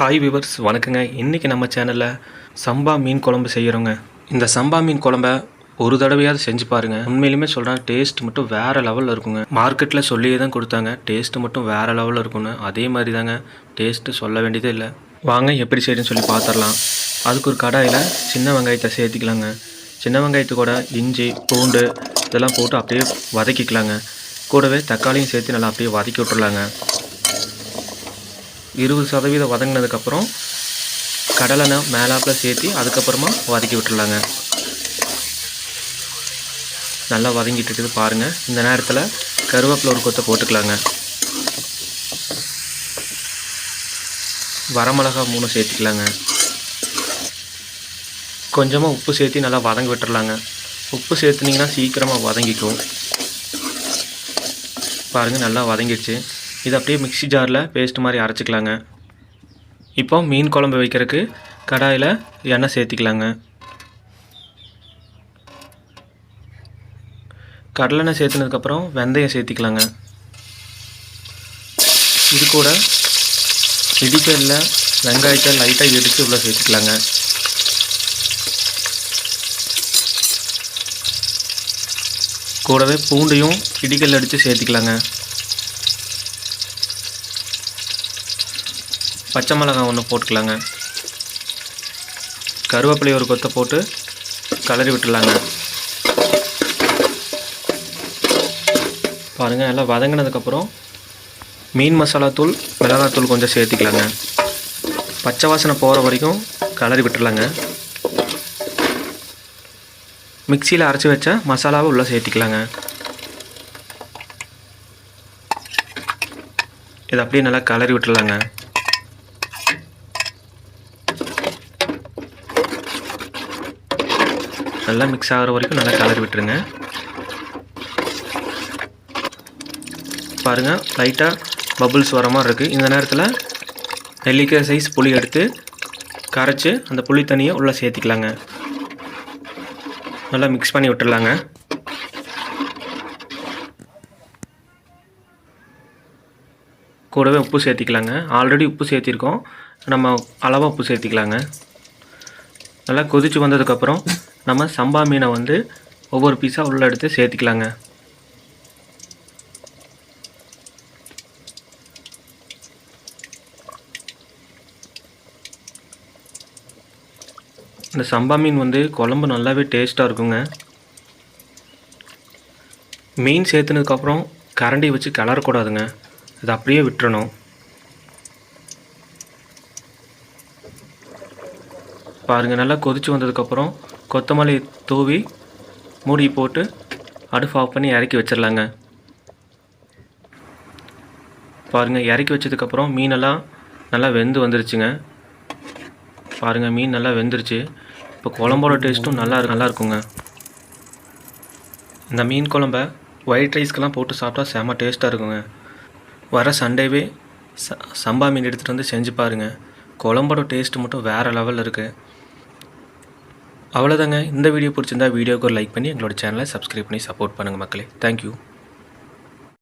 Hi viewers வணக்கங்க. இன்றைக்கி நம்ம சேனலில் சம்பா மீன் குழம்பு செய்கிறோங்க இந்த சம்பா மீன் குழம்ப ஒரு தடவையாவது செஞ்சு பாருங்கள் உண்மையிலுமே சொல்கிறேன் டேஸ்ட் மட்டும் வேறு லெவலில் இருக்குங்க. மார்க்கெட்டில் சொல்லியே தான் கொடுத்தாங்க. டேஸ்ட்டு மட்டும் வேறு லெவலில் இருக்குங்க அதே மாதிரி தாங்க டேஸ்ட்டு சொல்ல வேண்டியதே இல்லை. வாங்க எப்படி செய்யணும்னு சொல்லி பார்த்துடலாம் அதுக்கு ஒரு கடாயில் சின்ன வெங்காயத்தை சேர்த்திக்கலாங்க. சின்ன வெங்காயத்து கூட இஞ்சி பூண்டு இதெல்லாம் போட்டு அப்படியே வதக்கிக்கலாங்க. கூடவே தக்காளியும் சேர்த்து நல்லா அப்படியே வதக்கி விட்டுறலாங்க. இருபது சதவீதம் வதங்கினதுக்கப்புறம் கடலெண்ணெய் மேலாப்பில் சேர்த்து அதுக்கப்புறமா வதக்கி விட்டுடலாங்க. நல்லா வதங்கிட்டு இருக்குது பாருங்கள் இந்த நேரத்தில் கருவேப்பிலை ஒரு கொத்தை போட்டுக்கலாங்க. வரமிளகா மூணு சேர்த்துக்கலாங்க. கொஞ்சமாக உப்பு சேர்த்து நல்லா வதங்கி விட்டுறலாங்க உப்பு சேர்த்துனிங்கன்னா சீக்கிரமாக வதங்கிக்கும். பாருங்கள் நல்லா வதங்கிடுச்சு. இது அப்படியே மிக்ஸி ஜாரில் பேஸ்ட் மாதிரி அரைச்சிக்கலாங்க. இப்போ மீன் குழம்பு வைக்கிறதுக்கு கடாயில் எண்ணெய் சேர்த்திக்கலாங்க. கடலெண்ணெய் சேர்த்துனதுக்கப்புறம் வெந்தயம் சேர்த்திக்கலாங்க. இது கூட இடிக்கல்ல வெங்காயத்தை லைட்டாக இடித்து உள்ளே சேர்த்துக்கலாங்க. கூடவே பூண்டையும் இடிக்கல் அடித்து சேர்த்துக்கலாங்க. பச்சை மிளகாய் ஒன்று போட்டுக்கலாங்க. கருவேப்பிலை ஒரு கொத்தை போட்டு கலரி விட்டுலாங்க பாருங்கள் நல்லா வதங்கினதுக்கப்புறம் மீன் மசாலா தூள் மிளகாத்தூள் கொஞ்சம் சேர்த்திக்கலாங்க. பச்சை வாசனை போகிற வரைக்கும் கலரி விட்டுலாங்க மிக்சியில் அரைச்சி வச்ச மசாலாவை உள்ளே சேர்த்திக்கலாங்க. இதை அப்படியே நல்லா கலரி விட்டுலாங்க நல்லா மிக்ஸ் ஆகிற வரைக்கும் நல்லா கலர் விட்டுருங்க. பாருங்கள் லைட்டாக பபுள்ஸ் வர மாதிரி இருக்குது இந்த நேரத்தில் நெல்லிக்காய் சைஸ் புளி எடுத்து கரைச்சி அந்த புளி தண்ணியை உள்ளே சேர்த்திக்கலாங்க. நல்லா மிக்ஸ் பண்ணி விட்டுடலாங்க. கூடவே உப்பு சேர்த்திக்கலாங்க. ஆல்ரெடி உப்பு சேர்த்திருக்கோம். நம்ம அளவாக உப்பு சேர்த்திக்கலாங்க. நல்லா கொதித்து வந்ததுக்கப்புறம் நம்ம சம்பா மீனை வந்து ஒவ்வொரு பீஸாக உள்ளே எடுத்து சேர்த்துக்கலாங்க. இந்த சம்பா மீன் வந்து குழம்பு நல்லாவே டேஸ்ட்டாக இருக்குங்க. மீன் சேர்த்துனதுக்கப்புறம் கரண்டி வச்சு கிளறக்கூடாதுங்க. அதை அப்படியே விட்டுறணும். பாருங்கள் நல்லா கொதித்து வந்ததுக்கப்புறம் கொத்தமல்லி தூவி மூடி போட்டு அடுப்பு ஆஃப் பண்ணி இறக்கி வச்சிடலாங்க பாருங்கள் இறக்கி வச்சதுக்கப்புறம் மீனெல்லாம் நல்லா வெந்து வந்துருச்சுங்க. பாருங்கள் மீன் நல்லா வெந்துருச்சு. இப்போ குழம்போட டேஸ்ட்டும் நல்லா நல்லா இருக்குங்க. இந்த மீன் குழம்ப ஒயிட் ரைஸ்க்கெல்லாம் போட்டு சாப்பிட்டா செம்ம டேஸ்ட்டாக இருக்குங்க. வர சண்டேவே ச சம்பா மீன் எடுத்துகிட்டு வந்து செஞ்சு பாருங்கள் குழம்போட டேஸ்ட்டு மட்டும் வேறு லெவலில் இருக்குது அவ்வளோதாங்க இந்த வீடியோ பிடிச்சிருந்தா வீடியோக்கு ஒரு லைக் பண்ணி எங்களோட சேனலை சப்ஸ்கிரைப் பண்ணி சப்போர்ட் பண்ணுங்கள் மக்களே. தேங்க்யூ